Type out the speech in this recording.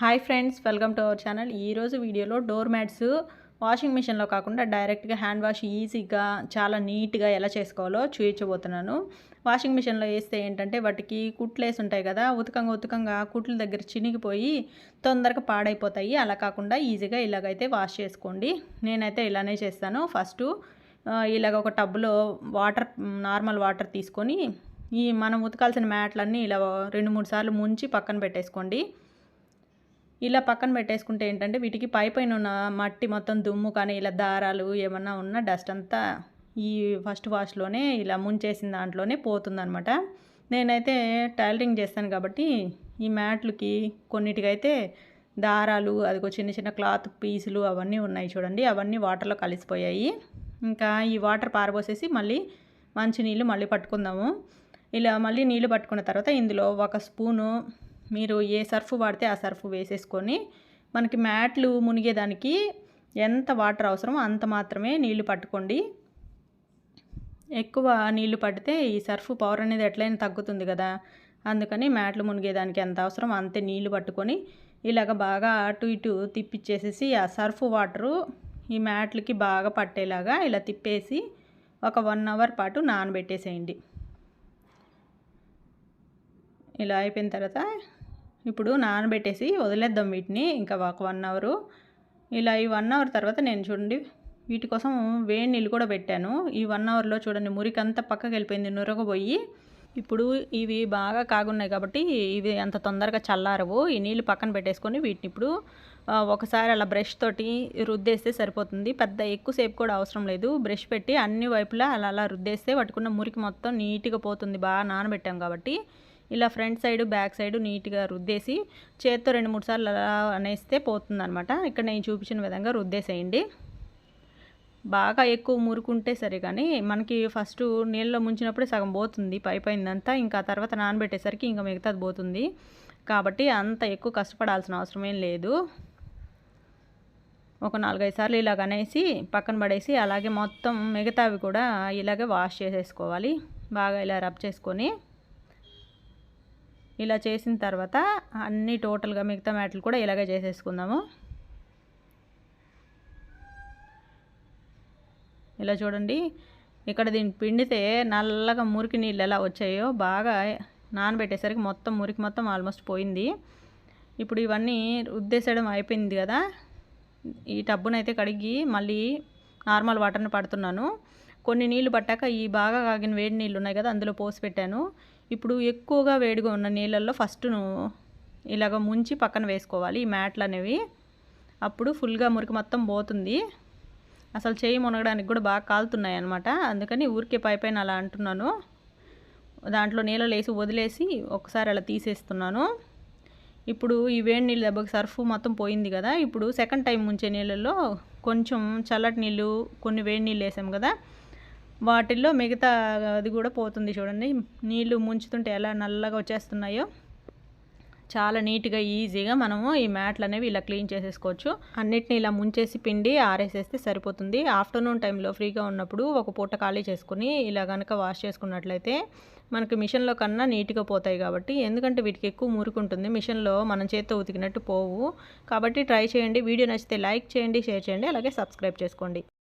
Hi friends welcome to our channel. ఈరోజు వీడియోలో door mats washing మిషన్లో కాకుండా డైరెక్ట్గా హ్యాండ్ వాష్ ఈజీగా చాలా నీట్గా ఎలా చేసుకోవాలో చూపించబోతున్నాను వాషింగ్ మిషన్లో వేస్తే ఏంటంటే వాటికి కుట్లు వేసి ఉంటాయి కదా ఉతకంగా ఉతకంగా కుట్ల దగ్గర చినిగిపోయి తొందరగా పాడైపోతాయి. అలా కాకుండా ఈజీగా ఇలాగైతే వాష్ చేసుకోండి. నేనైతే ఇలానే చేస్తాను. ఫస్ట్ ఇలాగ ఒక టబ్లో వాటర్ నార్మల్ వాటర్ తీసుకొని ఈ మనం ఉతకాల్సిన మ్యాట్లన్నీ ఇలా రెండు మూడు సార్లు ముంచి పక్కన పెట్టేసుకోండి. ఇలా పక్కన పెట్టేసుకుంటే ఏంటంటే వీటికి పై పైన ఉన్న మట్టి మొత్తం దుమ్ము కానీ ఇలా దారాలు ఏమన్నా ఉన్న డస్ట్ అంతా ఈ ఫస్ట్ వాష్లోనే ఇలా ముంచేసిన దాంట్లోనే పోతుందనమాట నేనైతే టైలరింగ్ చేస్తాను కాబట్టి ఈ మ్యాట్లకి కొన్నిటికైతే దారాలు అదిగో చిన్న చిన్న క్లాత్ పీసులు అవన్నీ ఉన్నాయి చూడండి. అవన్నీ వాటర్లో కలిసిపోయాయి. ఇంకా ఈ వాటర్ పారబోసేసి మళ్ళీ మంచి నీళ్ళు మళ్ళీ పట్టుకుందాము. ఇలా మళ్ళీ నీళ్ళు పట్టుకున్న తర్వాత ఇందులో ఒక స్పూను మీరు ఏ సర్ఫ్ వాడితే ఆ సర్ఫ్ వేసేసుకొని మనకి మ్యాట్లు మునిగేదానికి ఎంత వాటర్ అవసరమో అంత మాత్రమే నీళ్ళు పట్టుకోండి. ఎక్కువ నీళ్ళు పడితే ఈ సర్ఫ్ పవర్ అనేది ఎట్లయినా తగ్గుతుంది కదా. అందుకని మ్యాట్లు మునిగేదానికి ఎంత అవసరం అంతే నీళ్ళు పట్టుకొని ఇలాగ బాగా అటు ఇటు తిప్పిచ్చేసేసి ఆ సర్ఫ్ వాటరు ఈ మ్యాట్లకి బాగా పట్టేలాగా ఇలా తిప్పేసి ఒక వన్ అవర్ పాటు నానబెట్టేసేయండి. ఇలా అయిపోయిన తర్వాత ఇప్పుడు నానబెట్టేసి వదిలేద్దాం వీటిని. ఇంకా ఒక వన్ అవరు. ఇలా ఈ వన్ అవర్ తర్వాత నేను చూడండి వీటి కోసం వేడి నీళ్ళు కూడా పెట్టాను. ఈ వన్ అవర్లో చూడండి మురికంతా పక్కకి వెళ్ళిపోయింది నురగబోయి ఇప్పుడు ఇవి బాగా కాగున్నాయి కాబట్టి ఇవి అంత తొందరగా చల్లారవు. ఈ నీళ్ళు పక్కన పెట్టేసుకొని వీటిని ఇప్పుడు ఒకసారి అలా బ్రష్ తోటి రుద్దేస్తే సరిపోతుంది. పెద్ద ఎక్కువసేపు కూడా అవసరం లేదు. బ్రష్ పెట్టి అన్ని వైపులా అలా అలా రుద్దేస్తే పట్టుకున్న మురికి మొత్తం నీట్గా పోతుంది. బాగా నానబెట్టాం కాబట్టి. ఇలా ఫ్రంట్ సైడ్ బ్యాక్ సైడ్ నీట్గా రుద్దేసి చేత్తో రెండు మూడు సార్లు అలా అనేస్తే పోతుందనమాట ఇక్కడ నేను చూపించిన విధంగా రుద్దేసేయండి. బాగా ఎక్కువ మురుకుంటే సరే కానీ మనకి ఫస్ట్ నీళ్ళలో ముంచినప్పుడే సగం పోతుంది పై పైనంతా ఇంకా తర్వాత నానబెట్టేసరికి ఇంకా మిగతాది పోతుంది. కాబట్టి అంత ఎక్కువ కష్టపడాల్సిన అవసరం ఏం లేదు. ఒక నాలుగైదు సార్లు ఇలాగ అనేసి పక్కన పడేసి అలాగే మొత్తం మిగతావి కూడా ఇలాగే వాష్ చేసేసుకోవాలి. బాగా ఇలా రబ్ చేసుకొని. ఇలా చేసిన తర్వాత అన్నీ టోటల్గా మిగతా మ్యాట్లు కూడా ఇలాగే చేసేసుకుందాము. ఇలా చూడండి ఇక్కడ దీన్ని పిండితే నల్లగా మురికి నీళ్ళు ఎలా వచ్చాయో బాగా నానబెట్టేసరికి మొత్తం మురికి మొత్తం ఆల్మోస్ట్ పోయింది. ఇప్పుడు ఇవన్నీ ఉద్దేశడం అయిపోయింది కదా. ఈ టబ్బునైతే కడిగి మళ్ళీ నార్మల్ వాటర్ని పడుతున్నాను. కొన్ని నీళ్ళు పట్టాక ఈ బాగా కాగిన వేడి నీళ్ళు ఉన్నాయి కదా అందులో పోసి పెట్టాను. ఇప్పుడు ఎక్కువగా వేడిగా ఉన్న నీళ్ళల్లో ఫస్ట్ ఇలాగ ముంచి పక్కన వేసుకోవాలి ఈ మ్యాట్లు అనేవి. అప్పుడు ఫుల్గా మురికి మొత్తం పోతుంది. అసలు చేయి మునగడానికి కూడా బాగా కాలుతున్నాయి అనమాట అందుకని ఊరికే పై పైన అలా అంటున్నాను. దాంట్లో నీళ్ళు వేసి వదిలేసి ఒకసారి అలా తీసేస్తున్నాను. ఇప్పుడు ఈ వేడి నీళ్ళు దెబ్బకి సర్ఫ్ మొత్తం పోయింది కదా ఇప్పుడు సెకండ్ టైం ముంచే నీళ్ళల్లో కొంచెం చల్లటి నీళ్ళు కొన్ని వేడి నీళ్ళు వేసాము కదా వాటిల్లో మిగతా అది కూడా పోతుంది చూడండి. నీళ్ళు ముంచుతుంటే ఎలా నల్లగా వచ్చేస్తున్నాయో చాలా నీట్గా ఈజీగా మనము ఈ మ్యాట్లు అనేవి ఇలా క్లీన్ చేసేసుకోవచ్చు. అన్నిటిని ఇలా ముంచేసి పిండి ఆరేసేస్తే సరిపోతుంది. ఆఫ్టర్నూన్ టైంలో ఫ్రీగా ఉన్నప్పుడు ఒక పూట ఖాళీ చేసుకుని ఇలా కనుక వాష్ చేసుకున్నట్లయితే మనకి మిషన్లో కన్నా నీట్గా పోతాయి కాబట్టి ఎందుకంటే వీటికి ఎక్కువ మురుకుంటుంది. మిషన్లో మనం చేత్తో ఉతికినట్టు పోవు. కాబట్టి ట్రై చేయండి. వీడియో నచ్చితే లైక్ చేయండి షేర్ చేయండి అలాగే సబ్స్క్రైబ్ చేసుకోండి.